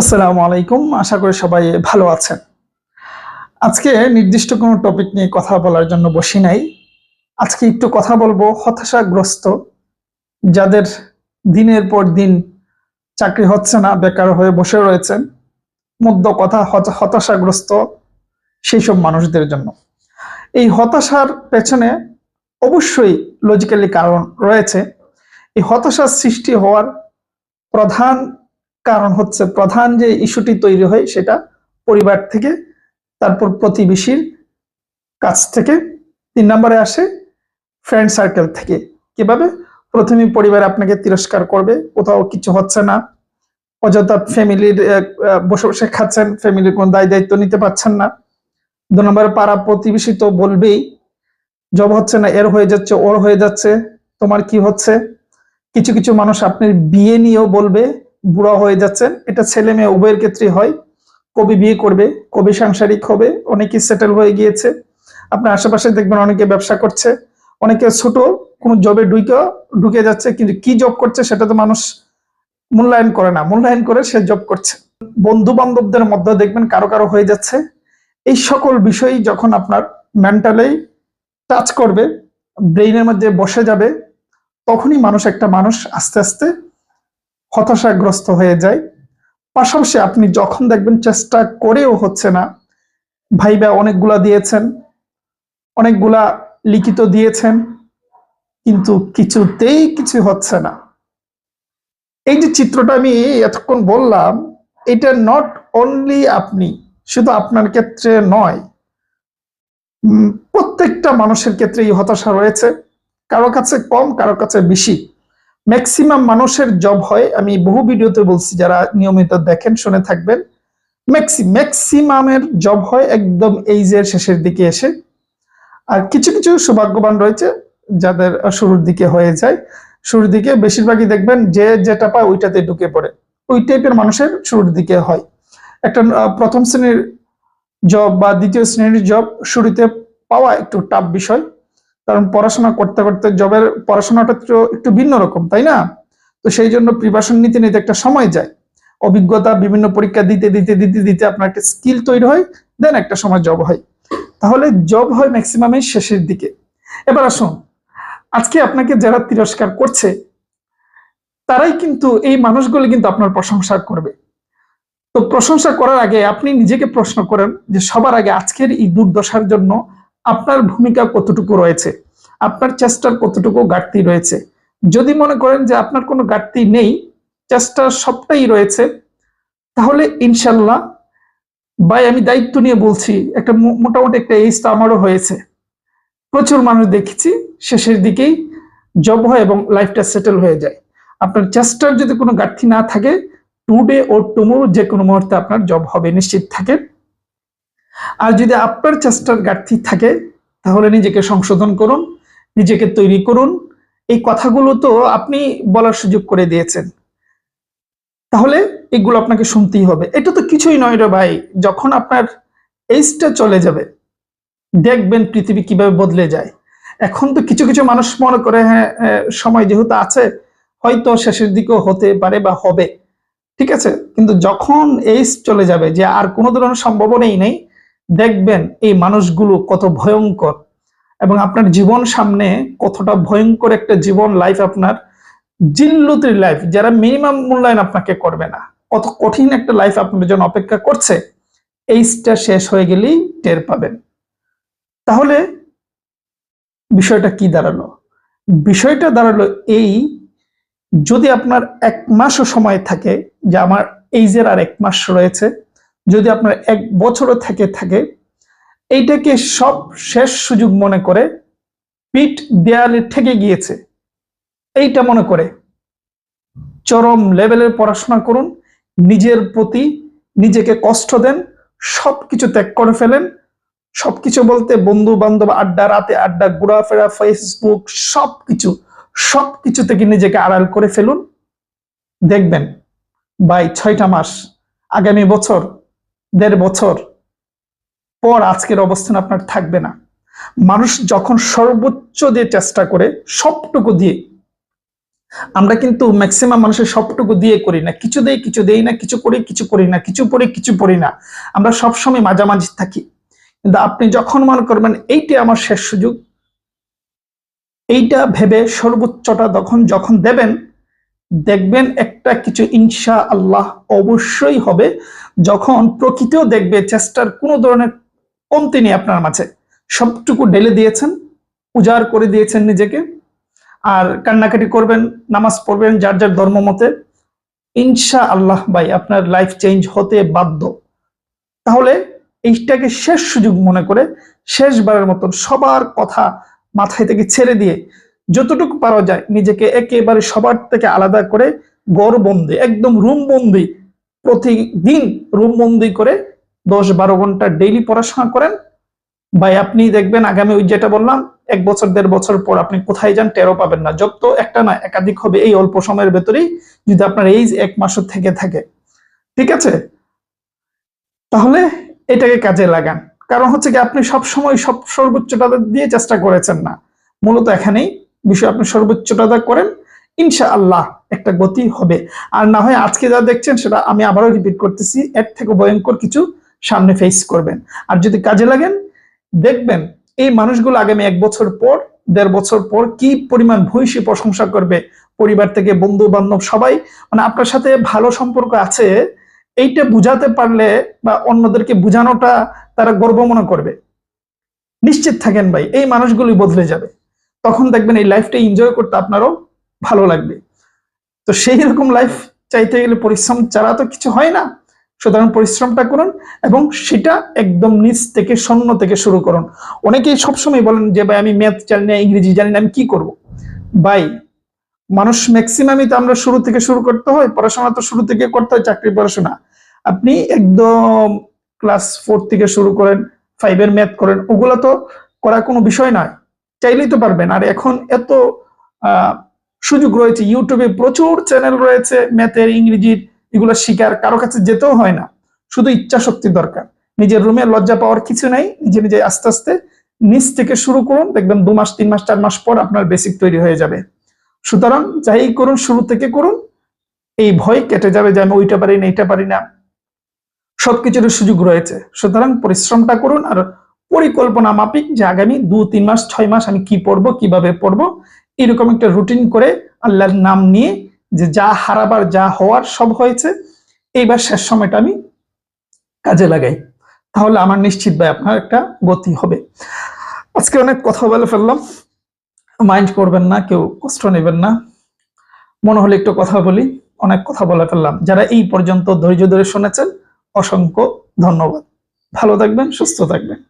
আসসালামু আলাইকুম। আশা করি সবাই ভালো আছেন। আজকে নির্দিষ্ট কোনো টপিক নিয়ে কথা বলার জন্য বসি নাই। আজকে একটু কথা বলব হতাশাগ্রস্ত, যাদের দিনের পর দিন চাকরি হচ্ছে না, বেকার হয়ে বসে রয়েছেন, মধ্য কথা হতাশাগ্রস্ত সেই সব মানুষদের জন্য। এই হতাশার পেছনে অবশ্যই লজিক্যালি কারণ রয়েছে। এই হতাশার সৃষ্টি হওয়ার প্রধান কারণ হচ্ছে প্রধান যে ইস্যুটি তৈরি হয় সেটা পরিবার থেকে, তারপর প্রতিবেশীর কাছ থেকে, তিন নম্বরে আসে ফ্রেন্ড সার্কেল থেকে। কীভাবে? প্রথমে পরিবার আপনাকে তিরস্কার করবে, কোথাও কিছু হচ্ছে না। অযথা ফ্যামিলির বসে বসে খাচ্ছেন ফ্যামিলির কোনো দায় দায়িত্ব নিতে পারছেন না। দু নম্বরে পাড়া প্রতিবেশী তো বলবেই, জব হচ্ছে না, এর হয়ে যাচ্ছে, ওর হয়ে যাচ্ছে, তোমার কি হচ্ছে? কিছু কিছু মানুষ আপনার বিয়ে নিয়েও বলবে বুড়া হয়ে যাচ্ছেন। এটা ছেলে মেয়ে, উভয়ের ক্ষেত্রে হয়। কবি বিয়ে করবে, কবি সাংসারিক হবে অনেকে সেটেল হয়ে গিয়েছে। আপনার আশেপাশে দেখবেন অনেকে ব্যবসা করছে, অনেকে ছোট, কোনো জবে ঢুকে ঢুকে যাচ্ছে, কিন্তু কি জব করছে সেটা তো মানুষ মূল্যায়ন করে না। মূল্যায়ন করে সে জব করছে। বন্ধু বান্ধবদের মধ্যে দেখবেন কারও কারও হয়ে যাচ্ছে। এই সকল বিষয় যখন আপনার মেন্টালি টাচ করবে ব্রেইনের মধ্যে বসে যাবে, তখনই মানুষ একটা মানুষ আস্তে আস্তে হতাশাগ্রস্ত হয়ে যায়। পাশাপাশি আপনি যখন দেখবেন চেষ্টা করেও হচ্ছে না, ভাইবা অনেকগুলা দিয়েছেন, অনেকগুলা লিখিত দিয়েছেন, কিন্তু কিছুতেই কিছু হচ্ছে না। এই যে চিত্রটা আমি এতক্ষণ বললাম, এটা নট অনলি আপনি, শুধু আপনার ক্ষেত্রে নয় প্রত্যেকটা মানুষের ক্ষেত্রে এই হতাশা রয়েছে। কারও কাছে কম, কারও কাছে বেশি। ম্যাক্সিমাম মানুষের জব হয়, আমি বহু ভিডিওতে বলছি, যারা নিয়মিত দেখেন, শুনে থাকবেন। ম্যাক্সি ম্যাক্সিমামের জব হয় একদম এইজের শেষের দিকে এসে। আর কিছু কিছু সৌভাগ্যবান রয়েছে, যাদের শুরুর দিকে হয়ে যায়। শুরুর দিকে বেশিরভাগই দেখবেন, যে যেটা পায় ওইটাতে ঢুকে পড়ে। ওই টাইপের মানুষের শুরুর দিকে হয়। একটা প্রথম শ্রেণির জব বা দ্বিতীয় শ্রেণির জব শুরুতে পাওয়া একটু টাফ বিষয়। কারণ পড়াশোনা করতে করতে জবের পড়াশোনাটা তো একটু ভিন্ন রকম, তাই না? তো সেই জন্য প্রিপারেশন নিতে নিতে একটা সময় যায়। অভিজ্ঞতা বিভিন্ন পরীক্ষা দিতে দিতে দিতে দিতে আপনার একটা স্কিল তৈরি হয় দেন একটা সময় জব হয়। তাহলে জব হয় ম্যাক্সিমামের শেষের দিকে। এবার আসুন, আজকে আপনাকে যারা তিরস্কার করছে, তারাই কিন্তু এই মানুষগুলো কিন্তু আপনার প্রশংসা করবে। তো প্রশংসা করার আগে আপনি নিজেকে প্রশ্ন করেন যে সবার আগে আজকের এই দুর্দশার জন্য আপনার ভূমিকা কতটুকু রয়েছে? আপনার চেষ্টার কতটুকু ঘাটতি রয়েছে? যদি মনে করেন যে আপনার কোনো ঘাটতি নেই, চেষ্টা সবটাই রয়েছে, তাহলে ইনশাল্লাহ ভাই, আমি দায়িত্ব নিয়ে বলছি, একটা মোটামুটি একটা এইজ তো আমারও হয়েছে। প্রচুর মানুষ দেখেছি, শেষের দিকেই জব হয় এবং লাইফটা সেটেল হয়ে যায়। আপনার চেষ্টার যদি কোনো ঘাটতি না থাকে, টুডে ও টুমোরো যে কোনো মুহূর্তে আপনার জব হবে, নিশ্চিত থাকে আর যদি আপনার চেষ্টার ঘাটতি থাকে, তাহলে নিজেকে সংশোধন করুন, নিজেকে তৈরি করুন। এই কথাগুলো তো আপনি বলার সুযোগ করে দিয়েছেন। তাহলে এগুলো আপনাকে শুনতেই হবে। এটা তো কিছুই নয় রে ভাই। যখন আপনার এইজটা চলে যাবে, দেখবেন পৃথিবী কীভাবে বদলে যায়। এখন তো কিছু কিছু মানুষ মনে করে হ্যাঁ সময় যেহেতু আছে, হয়তো শেষের দিকেও হতে পারে বা হবে। ঠিক আছে? কিন্তু যখন এইজ চলে যাবে, যে আর কোনো ধরনের সম্ভাবনাই নেই দেখবেন এই মানুষগুলো কত ভয়ঙ্কর এবং আপনার জীবন সামনে কতটা ভয়ঙ্কর একটা জীবন লাইফ আপনার জিল্লুতির লাইফ যারা মিনিমাম মূল্যায়ন আপনাকে করবে না। কত কঠিন একটা লাইফ আপনার জন্য অপেক্ষা করছে এইজটা শেষ হয়ে গেলেই টের পাবেন। তাহলে বিষয়টা কি দাঁড়াল? বিষয়টা দাঁড়াল এই, যদি আপনার এক মাসও সময় থাকে, যে আমার এইজের আর এক মাস রয়েছে যদি আপনার এক বছরও থেকে থাকে, এইটাকে সব শেষ সুযোগ মনে করে পিঠ দেয়ালে ঠেকে গিয়েছে। এইটা মনে করে। চরম লেভেলের পড়াশোনা করুন, নিজের প্রতি নিজেকে কষ্ট দেন, সবকিছু ত্যাগ করে ফেলেন সব কিছু বলতে বন্ধু বান্ধব আড্ডা, রাতে আড্ডা, ঘোরাফেরা ফেসবুক সবকিছু সবকিছু থেকে নিজেকে আড়াল করে ফেলুন। দেখবেন, বাই, ছয়টা মাস, আগামী বছর দেড় বছর পর আজকের অবস্থান আপনার থাকবে না। মানুষ যখন সর্বোচ্চ দিয়ে চেষ্টা করে, সবটুকু দিয়ে, আমরা কিন্তু ম্যাক্সিমাম মানুষের সবটুকু দিয়ে করি না। কিছু দেই কিছু দেই না, কিছু করি কিছু করি না, কিছু পড়ি কিছু পড়ি না। আমরা সবসময় মাঝামাঝি থাকি। কিন্তু আপনি যখন মনে করবেন, এইটা আমার শেষ সুযোগ, এইটা ভেবে সর্বোচ্চটা তখন যখন দেবেন, দেখবেন একটা কিছু ইনশা আল্লাহ অবশ্যই হবে। যখন প্রকৃতিও দেখবে চেষ্টার কোনো ধরনের কমতি নেই আপনার মাঝে। সবটুকু ঢেলে দিয়েছেন, উজাড় করে দিয়েছেন নিজেকে। আর কান্নাকাটি করবেন, নামাজ পড়বেন যার যার ধর্ম মতে। ইনশা আল্লাহ ভাই, আপনার লাইফ চেঞ্জ হতে বাধ্য। তাহলে এইটাকে শেষ সুযোগ মনে করে শেষবারের মতন সবার কথা মাথায় থেকে ছেড়ে দিয়ে যতটুকু পারা যায় নিজেকে একেবারে সবার থেকে আলাদা করে গড়বন্দি, একদম রুম বন্দি। প্রতিদিন রুম বন্দি করে দশ বারো ঘণ্টা ডেইলি পড়াশোনা করেন। ভাই, আপনি দেখবেন আগামী ওই যেটা বললাম, এক বছর, দেড় বছর পর আপনি কোথায় যান টেরো পাবেন না। যত একটা না, একাধিক হবে এই অল্প সময়ের ভেতরেই যদি আপনার এই এক মাসের থেকে থাকে। ঠিক আছে? তাহলে এটাকে কাজে লাগান। কারণ হচ্ছে কি, আপনি সব সময় সব সর্বোচ্চটা দিয়ে চেষ্টা করেছেন না। মূলত এখানেই বিষয় আপনি সর্বোচ্চটা করেন। ইনশা আল্লাহ একটা গতি হবে। আর না হয় আজকে যা দেখছেন সেটা আমি আবারও রিপিট করতেছি, এর থেকে ভয়ঙ্কর কিছু সামনে ফেস করবেন। আর যদি কাজে লাগেন, দেখবেন এই মানুষগুলো আগামী এক বছর পর, দেড় বছর পর কি পরিমাণ ভূয়সী প্রশংসা করবে, পরিবার থেকে বন্ধু বান্ধব সবাই মানে আপনার সাথে ভালো সম্পর্ক আছে, এইটা বুঝাতে পারলে বা অন্যদেরকে বুঝানোটা তারা গর্ব মনে করবে। নিশ্চিত থাকেন ভাই, এই মানুষগুলি বদলে যাবে। তখন দেখবেন এই লাইফটা এনজয় করতে আপনারও ভালো লাগবে। তো সেই রকম লাইফ চাইতে গেলে পরিশ্রম ছাড়া তো কিছু হয় না। সুতরাং পরিশ্রমটা করুন এবং সেটা একদম নিচ থেকে শূন্য থেকে শুরু করুন। অনেকেই সবসময় বলেন যে, ভাই, আমি ম্যাথ জানি না, ইংরেজি জানি না, আমি কি করব? ভাই, মানুষ ম্যাক্সিমামই তো আমরা শুরু থেকে শুরু করতে হয়, পড়াশোনা তো শুরু থেকে করতে হয়, চাকরি, পড়াশোনা। আপনি একদম ক্লাস ফোর থেকে শুরু করেন ফাইভের ম্যাথ করেন, ওগুলো তো করা কোনো বিষয় নয়। চাইলেই তো পারবেন। আর এখন এত সুযোগ রয়েছে। ইউটিউবে প্রচুর চ্যানেল রয়েছে ম্যাথের ইংরেজির, এগুলো শিকার, কারও কাছে যেতেও হয় না। শুধু ইচ্ছা শক্তি দরকার। নিজের রুমে লজ্জা পাওয়ার কিছু নাই, নিজে নিজে আস্তে আস্তে নিচ থেকে শুরু করুন, দেখবেন দু মাস, তিন মাস, চার মাস পর আপনার বেসিক তৈরি হয়ে যাবে। সুতরাং যাই করুন, শুরু থেকে করুন। এই ভয় কেটে যাবে যে আমি ওইটা পারি না, এইটা পারি না। সবকিছুর সুযোগ রয়েছে। সুতরাং পরিশ্রমটা করুন আর পরিকল্পনা মাফিক যে আগামী দু, তিন মাস, ছয় মাস আমি কি পড়ব, কীভাবে পড়ব এরকম একটা রুটিন করে আল্লাহর নাম নিয়ে যে যা হারাবার, যা হওয়ার সব হয়েছে, এইবার শেষ সময়টা আমি কাজে লাগাই। তাহলে আমার নিশ্চিত ভাই আপনার একটা গতি হবে। আজকে অনেক কথা বলে ফেললাম। মাইন্ড করবেন না, কেউ কষ্ট নেবেন না। মনে হলে একটু কথা বলি। অনেক কথা বলে ফেললাম। যারা এই পর্যন্ত ধৈর্য ধরে শুনেছেন, অসংখ্য ধন্যবাদ। ভালো থাকবেন, সুস্থ থাকবেন।